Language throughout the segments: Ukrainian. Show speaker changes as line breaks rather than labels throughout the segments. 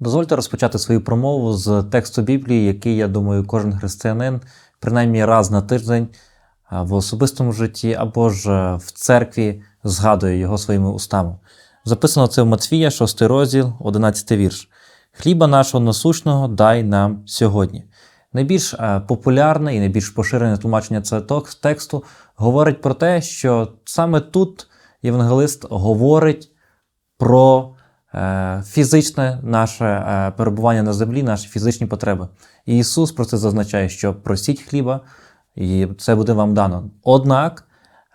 Дозвольте розпочати свою промову з тексту Біблії, який, я думаю, кожен християнин принаймні раз на тиждень в особистому житті або ж е, в церкві згадує його своїми устами. Записано це в Матфія, 6 розділ, 11 вірш. Хліба нашого насущного дай нам сьогодні. Найбільш е, популярне і найбільш поширене тлумачення цього тексту говорить про те, що саме тут євангелист говорить про фізичне наше е, перебування на землі, наші фізичні потреби. І Ісус про це зазначає, що просіть хліба, і це буде вам дано. Однак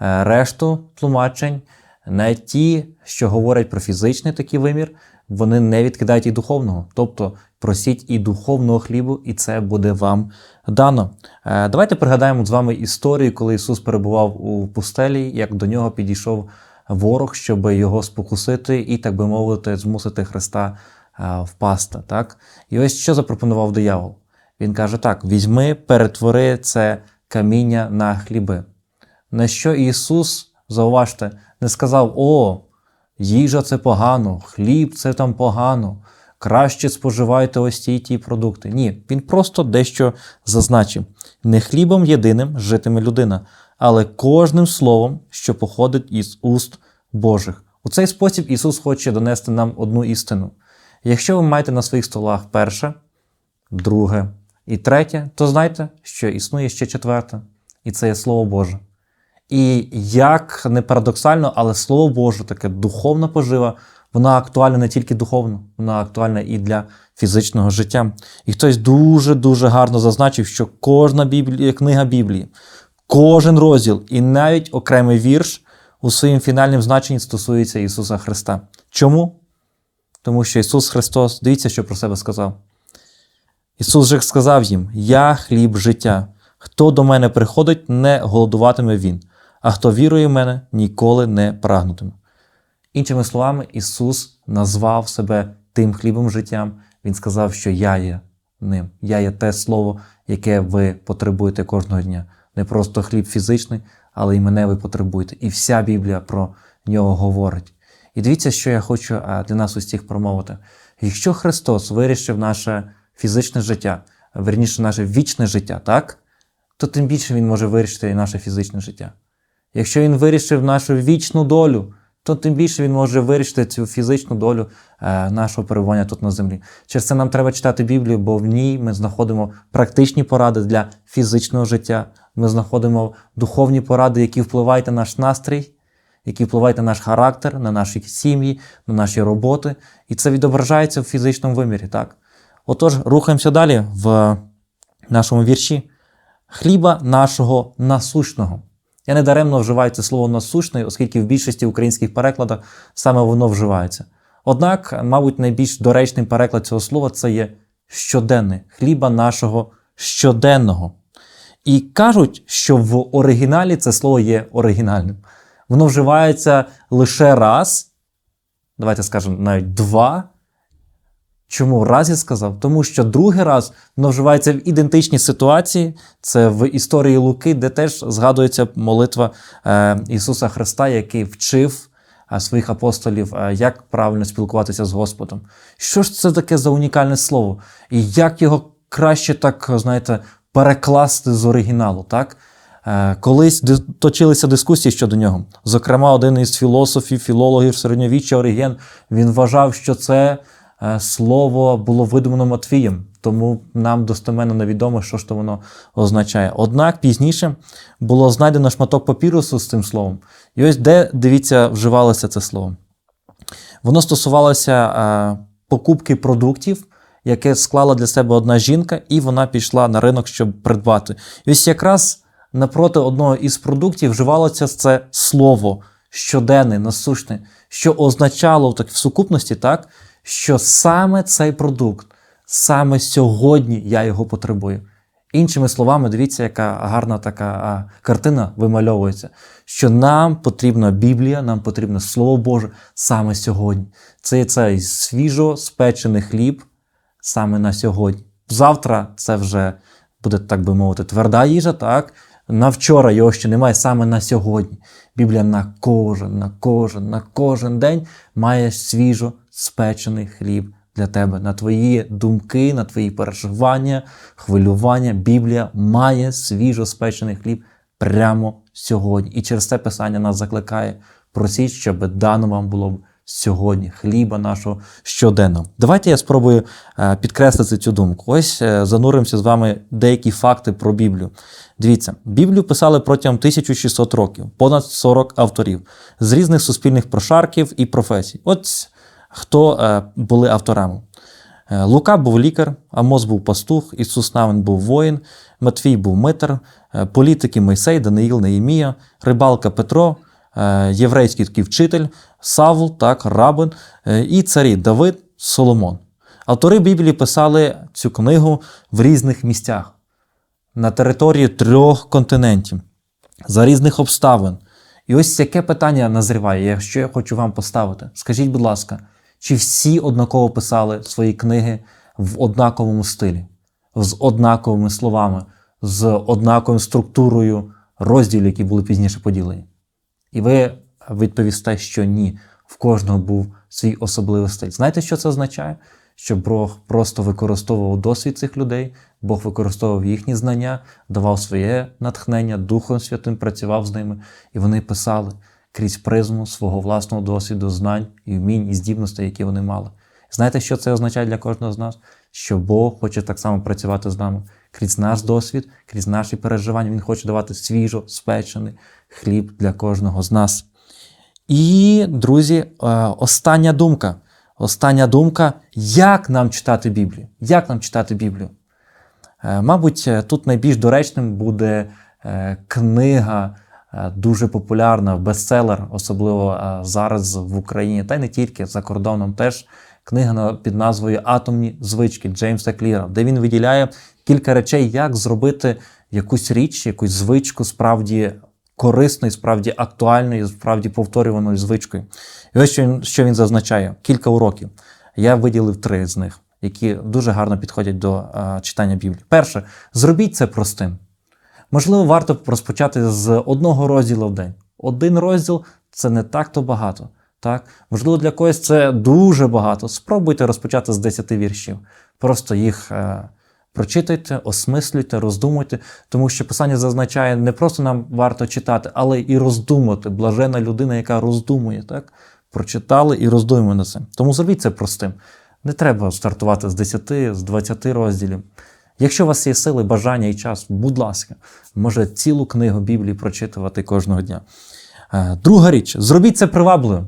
е, решту тлумачень, не ті, що говорять про фізичний такий вимір, вони не відкидають і духовного. Тобто просіть і духовного хлібу, і це буде вам дано. Е, Давайте пригадаємо з вами історію, коли Ісус перебував у пустелі, як до нього підійшов ворог, щоб його спокусити і, так би мовити, змусити Христа е, впасти. Так? І ось що запропонував диявол. Він каже: так: візьми, перетвори це каміння на хліби. На що Ісус, зауважте, не сказав: О, їжа це погано, хліб це там погано, краще споживайте ось ті ті продукти. Ні, він просто дещо зазначив: не хлібом єдиним житиме людина, але кожним словом, що походить із уст Божих. У цей спосіб Ісус хоче донести нам одну істину. Якщо ви маєте на своїх столах перше, друге і третє, то знайте, що існує ще четверте, і це є Слово Боже. І як не парадоксально, але Слово Боже, таке духовна пожива, вона актуальна не тільки духовно, вона актуальна і для фізичного життя. І хтось дуже-дуже гарно зазначив, що кожна Біблія, книга Біблії, кожен розділ і навіть окремий вірш у своїм фінальним значенні стосується Ісуса Христа. Чому? Тому що Ісус Христос, дивіться, що про себе сказав. Ісус же сказав їм: Я хліб життя. Хто до мене приходить, не голодуватиме він, а хто вірує в мене, ніколи не прагнутиме. Іншими словами, Ісус назвав себе тим хлібом життям. Він сказав, що я є ним. Я є те слово, яке ви потребуєте кожного дня. Не просто хліб фізичний, але і мене ви потребуєте. І вся Біблія про нього говорить. І дивіться, що я хочу для нас усіх промовити. Якщо Христос вирішив наше фізичне життя, верніше наше вічне життя, так? то тим більше Він може вирішити і наше фізичне життя. Якщо Він вирішив нашу вічну долю, то тим більше він може вирішити цю фізичну долю е, нашого перебування тут на землі. Через це нам треба читати Біблію, бо в ній ми знаходимо практичні поради для фізичного життя. Ми знаходимо духовні поради, які впливають на наш настрій, які впливають на наш характер, на наші сім'ї, на наші роботи. І це відображається в фізичному вимірі. Так? Отож, рухаємося далі в нашому вірші. Хліба нашого насущного. Я не даремно вживаю це слово насущний, оскільки в більшості українських перекладах саме воно вживається. Однак, мабуть, найбільш доречним переклад цього слова це є щоденне, хліба нашого щоденного. І кажуть, що в оригіналі це слово є оригінальним. Воно вживається лише раз, давайте скажемо навіть два. Чому раз я сказав? Тому що другий раз воно вживається в ідентичній ситуації. Це в історії Луки, де теж згадується молитва е, Ісуса Христа, який вчив е, своїх апостолів, е, як правильно спілкуватися з Господом. Що ж це таке за унікальне слово? І як його краще так, знаєте, перекласти з оригіналу? так? Колись точилися дискусії щодо нього. Зокрема, один із філософів, філологів середньовіччя Оріген, він вважав, що це слово було видумано Матвієм, тому нам достеменно невідомо, що ж то воно означає. Однак пізніше було знайдено шматок папірусу з цим словом. І ось де, дивіться, вживалося це слово. Воно стосувалося е, покупки продуктів, яке склала для себе одна жінка, і вона пішла на ринок, щоб придбати. І ось якраз напроти одного із продуктів вживалося це слово щоденне, насущне, що означало так, в сукупності, так, що саме цей продукт, саме сьогодні я його потребую. Іншими словами, дивіться, яка гарна така картина вимальовується, що нам потрібна Біблія, нам потрібно Слово Боже саме сьогодні. Це цей свіжо спечений хліб саме на сьогодні. Завтра це вже буде, так би мовити, тверда їжа, так? На вчора його ще немає саме на сьогодні. Біблія на кожен, на кожен, на кожен день має свіжо спечений хліб для тебе, на твої думки, на твої переживання, хвилювання. Біблія має свіжо спечений хліб прямо сьогодні. І через це писання нас закликає просіть, щоб дано вам було б сьогодні хліба нашого щоденного. Давайте я спробую е, підкреслити цю думку. Ось е, зануримося з вами деякі факти про Біблію. Дивіться, Біблію писали протягом 1600 років, понад 40 авторів з різних суспільних прошарків і професій. От хто е, були авторами. Лука був лікар, Амос був пастух, Ісус Навин був воїн, Матвій був митар, е, політики Мойсей, Даниїл, Неємія, рибалка Петро, єврейський такий вчитель, Савл, так, Рабин е, і царі Давид, Соломон. Автори Біблії писали цю книгу в різних місцях на території трьох континентів, за різних обставин. І ось яке питання назріває, що я хочу вам поставити. Скажіть, будь ласка, чи всі однаково писали свої книги в однаковому стилі, з однаковими словами, з однаковою структурою розділів, які були пізніше поділені? І ви відповісте, що ні, в кожного був свій особливий стиль. Знаєте, що це означає? Що Бог просто використовував досвід цих людей, Бог використовував їхні знання, давав своє натхнення, Духом Святим працював з ними, і вони писали крізь призму свого власного досвіду, знань і вмінь і здібностей, які вони мали. Знаєте, що це означає для кожного з нас? Що Бог хоче так само працювати з нами крізь наш досвід, крізь наші переживання. Він хоче давати свіжо спечений хліб для кожного з нас. І, друзі, е, остання думка. Остання думка, як нам читати Біблію? Як нам читати Біблію? Е, Мабуть, е, тут найбільш доречним буде книга, дуже популярна, бестселер, особливо е, зараз в Україні, та й не тільки за кордоном теж книга під назвою Атомні звички Джеймса Кліра, де він виділяє кілька речей, як зробити якусь річ, якусь звичку справді корисною, справді актуальною, справді повторюваною звичкою. І ось що він, що він зазначає: кілька уроків. Я виділив три з них, які дуже гарно підходять до е, читання Біблії. Перше, зробіть це простим. Можливо, варто розпочати з одного розділу в день. Один розділ це не так-то багато. Так? Можливо, для когось це дуже багато. Спробуйте розпочати з 10 віршів. Просто їх е, прочитайте, осмислюйте, роздумуйте, тому що писання зазначає, не просто нам варто читати, але і роздумати. Блажена людина, яка роздумує. Так? Прочитали і роздумуємо над цим. Тому зробіть це простим. Не треба стартувати з 10, з 20 розділів. Якщо у вас є сили, бажання і час, будь ласка, може цілу книгу Біблії прочитувати кожного дня. Е, Друга річ, зробіть це привабливим.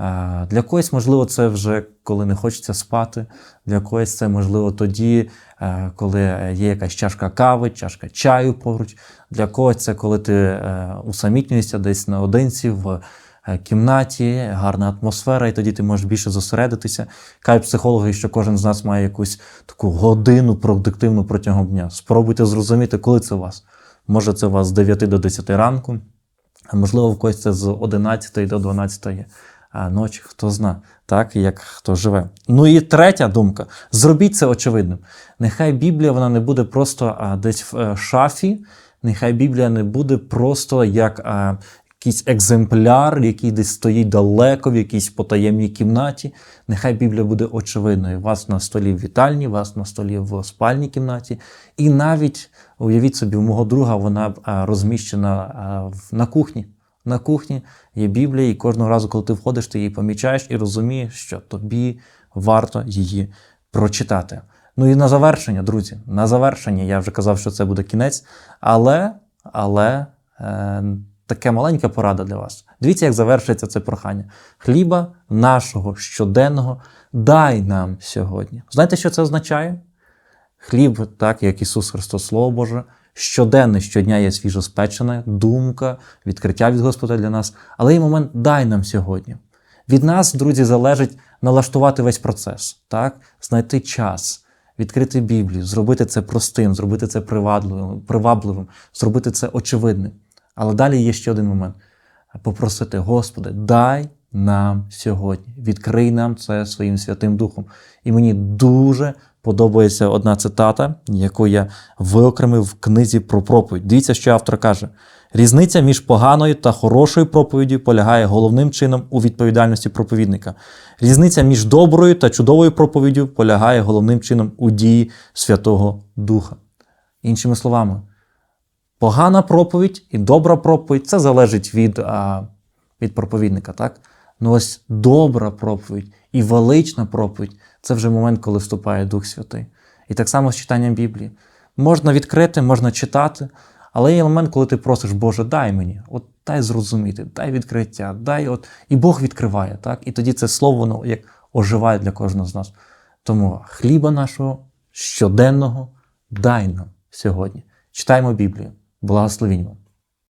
Е, Для когось, можливо, це вже коли не хочеться спати, для когось це можливо тоді, е, коли є якась чашка кави, чашка чаю поруч. Для когось це коли ти усамітнюєшся десь наодинці в кімнаті, гарна атмосфера, і тоді ти можеш більше зосередитися. Кажуть психологи, що кожен з нас має якусь таку годину продуктивну протягом дня. Спробуйте зрозуміти, коли це у вас. Може, це у вас з 9 до 10 ранку, а можливо, в когось це з 11 до 12 ночі, хто зна, так, як хто живе. Ну і третя думка: зробіть це очевидним. Нехай Біблія вона не буде просто а, десь в е, шафі, нехай Біблія не буде просто як а, якийсь екземпляр, який десь стоїть далеко, в якійсь потаємній кімнаті. Нехай Біблія буде очевидною. Вас на столі в вітальні, вас на столі в спальній кімнаті. І навіть уявіть собі, у мого друга вона розміщена на кухні. На кухні є Біблія, і кожного разу, коли ти входиш, ти її помічаєш і розумієш, що тобі варто її прочитати. Ну і на завершення, друзі, на завершення, я вже казав, що це буде кінець, але, але е, таке маленька порада для вас. Дивіться, як завершується це прохання. Хліба нашого щоденного дай нам сьогодні. Знаєте, що це означає? Хліб, так як Ісус Христос, Слово Боже, щоденно, щодня є свіжоспечена думка, відкриття від Господа для нас. Але є момент дай нам сьогодні. Від нас, друзі, залежить налаштувати весь процес, так? знайти час, відкрити Біблію, зробити це простим, зробити це привабливим, зробити це очевидним. Але далі є ще один момент: попросити, Господи, дай нам сьогодні, відкрий нам це своїм Святим Духом. І мені дуже подобається одна цитата, яку я виокремив в книзі про проповідь. Дивіться, що автор каже: Різниця між поганою та хорошою проповіддю полягає головним чином у відповідальності проповідника. Різниця між доброю та чудовою проповіддю полягає головним чином у дії Святого Духа. Іншими словами, погана проповідь і добра проповідь це залежить від, а, від проповідника. так? Ну ось добра проповідь і велична проповідь це вже момент, коли вступає Дух Святий. І так само з читанням Біблії. Можна відкрити, можна читати, але є момент, коли ти просиш, Боже, дай мені, от дай зрозуміти, дай відкриття, дай от. І Бог відкриває, так? І тоді це слово воно як оживає для кожного з нас. Тому хліба нашого щоденного дай нам сьогодні. Читаємо Біблію. Благословінь вам.